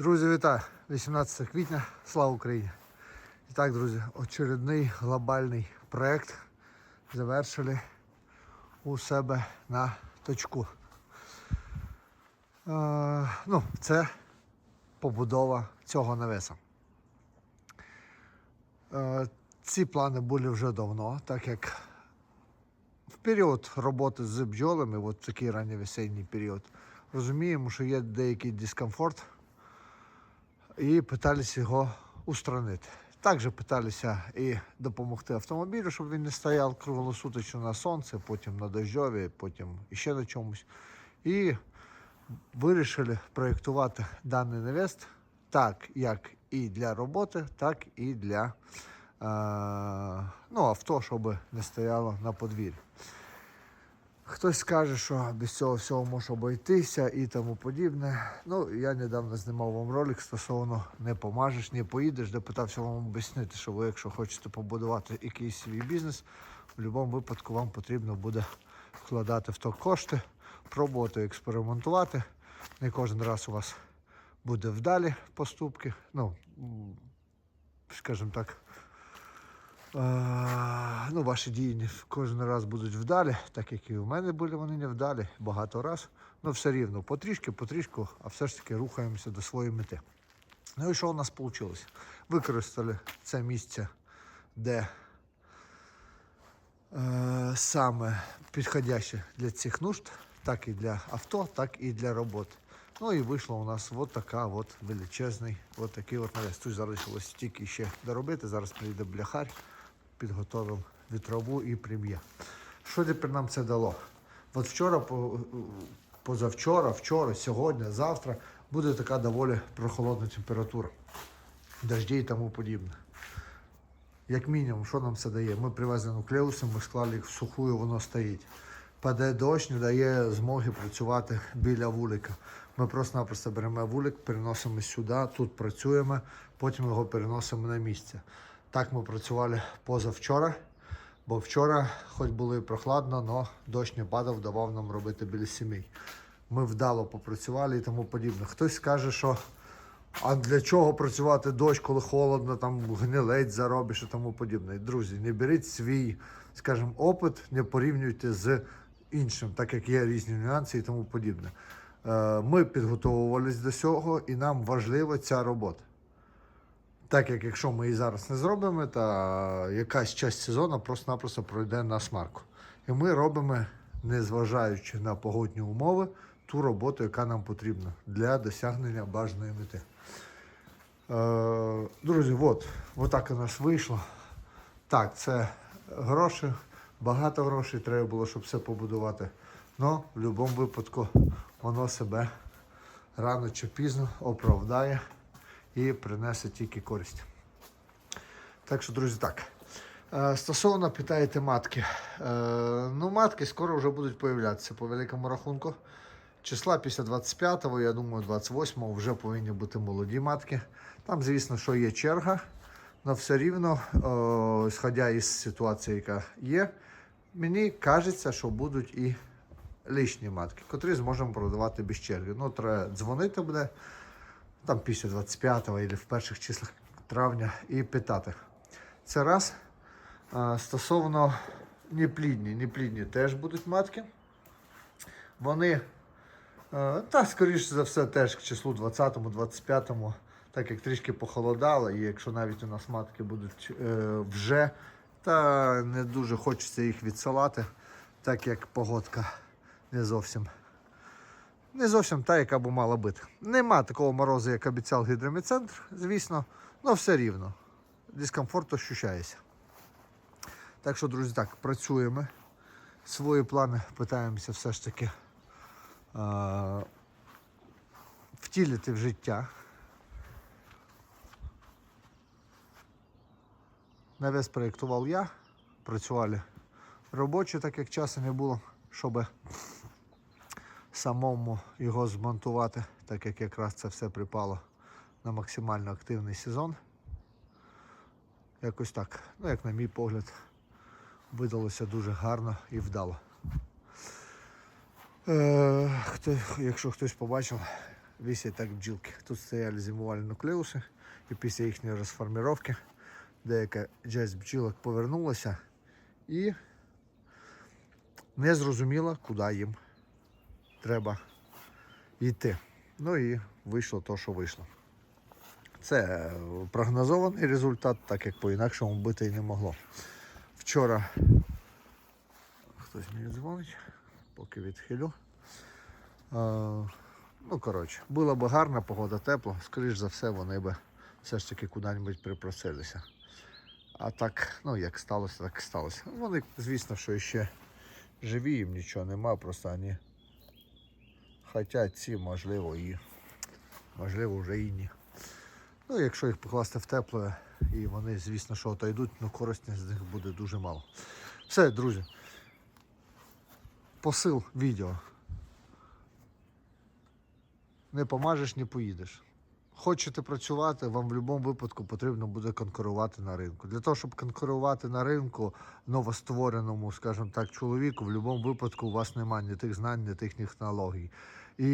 Друзі, вітаю! 18 квітня, слава Україні! І так, друзі, очередний глобальний проект завершили у себе на точку. Е, ну, це побудова цього навеса. Е, ці плани були вже давно, так як в період роботи з бджолами, от такий ранньовесенній період, розуміємо, що є деякий дискомфорт і питалися його устранити. Також питалися і допомогти автомобілю, щоб він не стояв круглосуточно на сонці, потім на дощові, потім ще на чомусь. І вирішили проєктувати даний невест так, як і для роботи, так і для е, ну, авто, щоб не стояло на подвір'ї. Хтось скаже, що без цього всього може обійтися і тому подібне. Ну, я недавно знімав вам ролик стосовно не помажеш, не поїдеш, де питався вам об'яснити, що ви, якщо хочете побудувати якийсь свій бізнес, в будь-якому випадку вам потрібно буде вкладати в то кошти, пробувати експериментувати. Не кожен раз у вас буде вдалі поступки. Ну, скажімо так, ну, ваші дії кожен раз будуть вдалі, так як і у мене були вони не вдалі багато раз. Ну, все рівно, потрішки, потрішку, а все ж таки рухаємося до своєї мети. Ну і що у нас вийшло? Використали це місце, де е, саме підходяще для цих нужд, так і для авто, так і для роботи. Ну і вийшла у нас от така от величезний, от такий от навес. Тут залишилось тільки ще доробити. Зараз прийде бляхар, підготовив вітрову і прем'є. Що тепер нам це дало? От вчора, позавчора, вчора, сьогодні, завтра буде така доволі прохолодна температура. Дожді і тому подібне. Як мінімум, що нам це дає? Ми привезли нуклеуси, ми склали їх в суху, і воно стоїть. Паде дощ, не дає змоги працювати біля вулика. Ми просто-напросто беремо вулик, переносимо сюди, тут працюємо, потім його переносимо на місце. Так ми працювали позавчора, бо вчора, хоч було і прохладно, але дощ не падав, давав нам робити біля сімей. Ми вдало попрацювали і тому подібне. Хтось скаже, що а для чого працювати дощ, коли холодно, там гнилець заробиш і тому подібне. Друзі, не беріть свій, скажімо, опит, не порівнюйте з іншим, так як є різні нюанси і тому подібне. Е, Ми підготовувалися до цього, і нам важлива ця робота. Так як якщо ми її зараз не зробимо, то якась часть сезону просто-напросто пройде на смарку. І ми робимо, незважаючи на погодні умови, ту роботу, яка нам потрібна для досягнення бажаної мети. Е, друзі, от, от так у нас вийшло. Так, це гроші, багато грошей треба було, щоб все побудувати. Але в будь-якому випадку воно себе рано чи пізно оправдає і принесе тільки користь. Так що, друзі, так. Е, Стосовно питаєте матки. Е, Ну, матки скоро вже будуть появлятися по великому рахунку. Числа після 25-го, я думаю, 28-го вже повинні бути молоді матки. Там, звісно, що є черга, але все рівно, сходя із ситуації, яка є, мені кажеться, що будуть і лишні матки, котрі зможемо продавати без черги. Ну, треба дзвонити буде там після 25-го або в перших числах травня і питати. Це раз. Стосовно неплідні, неплідні теж будуть матки. Вони, та, скоріше за все, теж к числу 20-му, 25-му, так як трішки похолодало, і якщо навіть у нас матки будуть е, вже, та не дуже хочеться їх відсилати, так як погодка не зовсім. Не зовсім та, яка б мала бути. Нема такого морозу, як обіцяв гідромедцентр, звісно, але все рівно. Дискомфорт ощущається. Так що, друзі, так, працюємо. Свої плани питаємося все ж таки е- втілити в життя. Навес проєктував я, працювали робочі, так як часу не було, щоб самому його змонтувати, так як якраз це все припало на максимально активний сезон. Якось так, ну як на мій погляд, видалося дуже гарно і вдало. Е, хто, якщо хтось побачив, висять так бджілки. Тут стояли зимувальні нуклеуси, і після їхньої розформіровки деяка часть бджілок повернулася і не зрозуміла, куди їм треба йти. Ну і вийшло то, що вийшло. Це е, прогнозований результат, так як по-інакшому бути і не могло. Вчора хтось мені дзвонить, поки відхилю. Е, ну, коротше, була б гарна погода, тепло, скоріш за все, вони би все ж таки куди-небудь припросилися. А так, ну як сталося, так і сталося. Вони, звісно, що ще живі, їм нічого нема, просто вони хотять ці, можливо, і можливо вже і ні. Ну, якщо їх покласти в тепле і вони, звісно, що отойдуть, ну користі з них буде дуже мало. Все, друзі. Посил відео. Не помажеш, не поїдеш. Хочете працювати, вам в будь-якому випадку потрібно буде конкурувати на ринку. Для того, щоб конкурувати на ринку новоствореному, скажімо так, чоловіку, в будь-якому випадку у вас немає ні тих знань, ні тих технологій. І,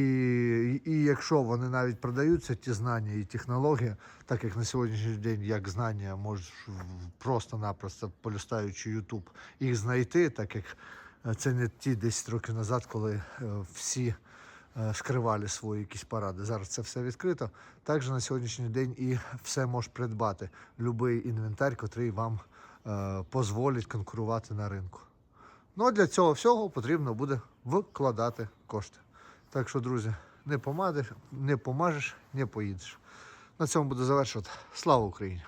і, якщо вони навіть продаються, ті знання і технології, так як на сьогоднішній день, як знання, можеш просто-напросто полюстаючи YouTube їх знайти, так як е, це не ті 10 років назад, коли е, всі скривали свої якісь поради. Зараз це все відкрито. Також на сьогоднішній день і все можеш придбати. Любий інвентар, який вам е, дозволить конкурувати на ринку. Ну для цього всього потрібно буде вкладати кошти. Так що, друзі, не помадеш, не помажеш, не поїдеш. На цьому буду завершувати. Слава Україні!